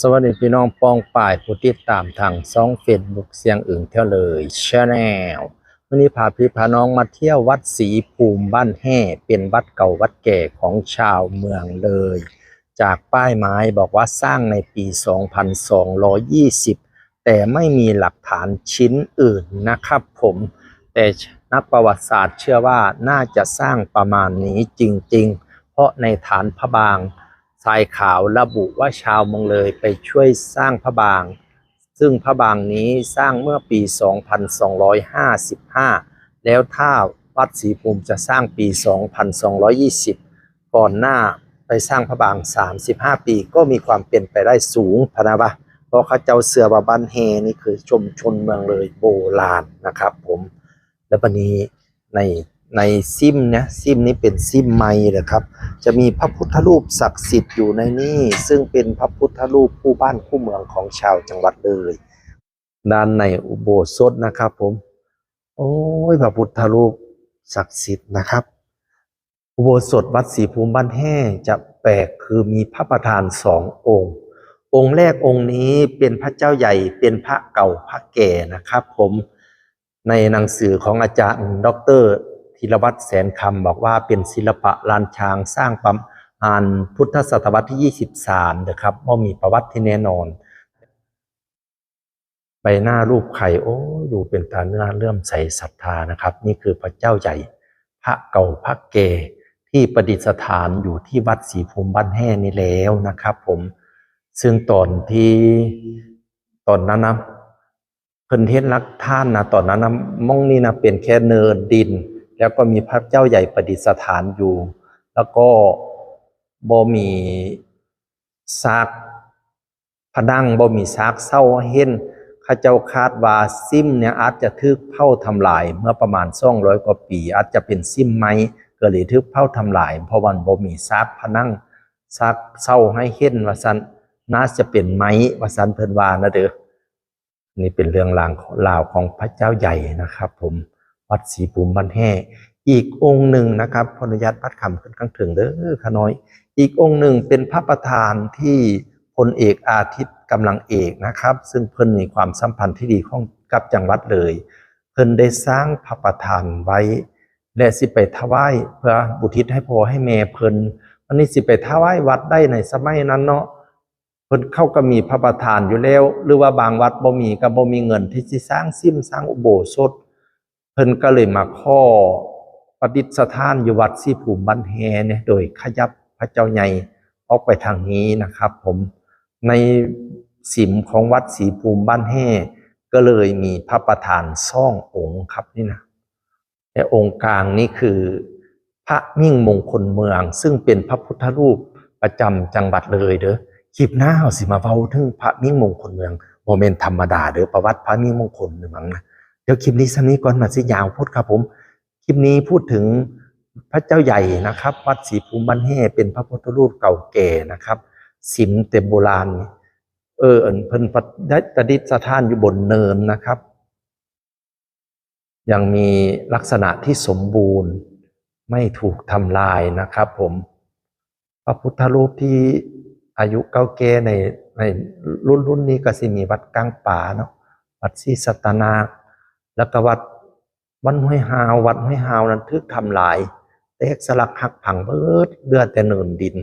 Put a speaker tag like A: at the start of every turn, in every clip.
A: สวัสดีพี่น้องปองป่ายผู้ติดตามทางซ่องเฟซบุ๊กเสียงอึ่งเที่ยวเลยชาแนลวันนี้พาพี่พาน้องมาเที่ยววัดศรีภูมิบ้านแห่เป็นวัดเก่าวัดแก่ของชาวเมืองเลย จากป้ายไม้บอกว่าสร้างในปี 2220 แต่ไม่มีหลักฐานชิ้นอื่นนะครับผม แต่นักประวัติศาสตร์เชื่อว่าน่าจะสร้างประมาณนี้จริง ๆ เพราะในฐานพระบาง ทรายขาวระบุว่าชาวเมืองเลยไปช่วยสร้างพระบาง ซึ่งพระบางนี้สร้างเมื่อปี 2255 แล้วถ้าวัดศรีภูมิจะสร้างปี 2220 ก่อนหน้าไปสร้างพระบาง 35 ปีก็มีความเป็นไปได้สูงพะนะวะเพราะเขาเจ้าเสือว่าบ้านเฮนี่คือชมชนเมืองเลยโบราณนะครับผม แล้ววันนี้ใน ในซิมเนี่ยซิมนี้เป็นซิมไม้นะครับ จะมีพระพุทธรูปศักดิ์สิทธิ์อยู่ในนี้ซึ่งเป็นพระพุทธรูปคู่บ้านคู่เมืองของชาวจังหวัดเลยด้านในอุโบสถนะครับ ผม โอ้ยพระพุทธรูปศักดิ์สิทธิ์นะครับ อุโบสถวัดศรีภูมิบ้านแห่จะแปลกคือมีพระประธานสององค์ องค์แรกองค์นี้เป็นพระเจ้าใหญ่เป็นพระเก่าพระแก่นะครับ ผมในหนังสือของอาจารย์ดอกเตอร ธีรวัตรแสนคำบอกว่าเป็นศิลปะลานช้างสร้างประมาณพุทธศตวรรษที่ 23นะครับว่ามีประวัติที่แน่นอน ใบหน้ารูปไข่โอ้ดูเป็นตาเนื้อเลื่อมใสศรัทธานะครับ นี่คือพระเจ้าใหญ่ พระเก่าพระเกที่ประดิษฐานอยู่ที่วัดศรีภูมิบ้านแห่นี่แล้วนะครับ ผมซึ่งตอนที่ตอนนั้นนะเพิ่นเทศรักท่านนะตอนนั้นนะมองนี่นะเป็นแค่เนินดิน แล้วก็มีพระเจ้าใหญ่ประดิษฐานอยู่ แล้วก็บ่มีซากพนังบ่มีซากเศร้าเห็นข้าเจ้าคาดว่าซิมเนี่ยอาจจะทึกเผาทำลาย เมื่อประมาณ200กว่าปี อาจจะเป็นซิมไม้ก็เลยทึกเผาทำลาย เพราะวันบ่มีซากพนังซากเศร้าให้เห็นว่าซั่นน่าจะเป็นไม้ว่าซั่นเพิ่นว่านะเด้อนี่เป็นเรื่องราวของราวของพระเจ้าใหญ่นะครับผม วัดศรีภูมิบ้านแห่อีกองค์หนึ่งนะครับขออนุญาตพัดคำขึ้นข้างถึงเด้อขน้อย อีกองค์หนึ่งเป็นพระประธานที่พลเอกอาทิตย์กำลังเอกนะครับ ซึ่งเพิ่นมีความสัมพันธ์ที่ดีของกับจังหวัดเลย เพิ่นได้สร้างพระประธานไว้ และสิไปถวายเพื่อบุทิศให้พอให้แม่เพิ่นวันนี้สิไปถวายวัดได้ในสมัยนั้นเนาะเพิ่นเข้าก็มีพระประธานอยู่แล้ว หรือว่าบางวัดบ่มีก็บ่มีเงินที่สิสร้างซิมสร้างอุโบสถ เพิ่นก็เลยมาข้อประดิษฐานอยู่วัดศรีภูมิบ้านแฮเนี่ยโดยขยับพระเจ้าใหญ่ออกไปทางนี้นะครับ ผมในสิมของวัดศรีภูมิบ้านแฮก็เลยมีพระประธานซ่ององค์ครับนี่นะแต่องค์กลางนี่คือพระมิ่งมงคลเมือง ซึ่งเป็นพระพุทธรูปประจำจังหวัดเลยเด้อคลิปหน้าสิมาเว้าถึงพระมิ่งมงคลเมืองโมเมนต์ธรรมดาเด้อประวัติพระมิ่งมงคลเมืองนะ เดี๋ยวคลิปนี้สักนี้ก่อนมาสิยาวพูดครับผม คลิปนี้พูดถึงพระเจ้าใหญ่นะครับ วัดศรีภูมิบ้านแห่เป็นพระพุทธรูปเก่าแก่นะครับสิมเต็มโบราณ เออเอิ้นเพิ่นประดิษฐานอยู่บนเนินนะครับ ยังมีลักษณะที่สมบูรณ์ไม่ถูกทำลายนะครับผม พระพุทธรูปที่อายุเก่าแก่ในในรุ่นรุ่นนี้ก็สิมีวัดกลางป่าเนาะวัดศรีสตนา แล้วก็วัดวัดห้วยฮาววัดห้วยฮาวนั้นทึกทำลายแตกสลักหักผังเบิดเหลือแต่เนินดิน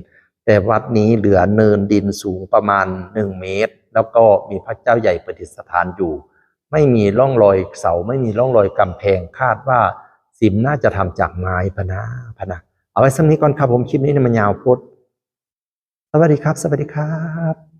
A: แต่วัดนี้เหลือเนินดินสูงประมาณหนึ่งเมตร แล้วก็มีพระเจ้าใหญ่ประดิษฐานอยู่ ไม่มีร่องรอยเสาไม่มีร่องรอยกำแพงคาดว่าสิมน่าจะทำจากไม้พนะพนะเอาไว้สักนี้ก่อนครับผมคลิปนี้เนี่ยมันยาวโพดสวัสดีครับ สวัสดีครับ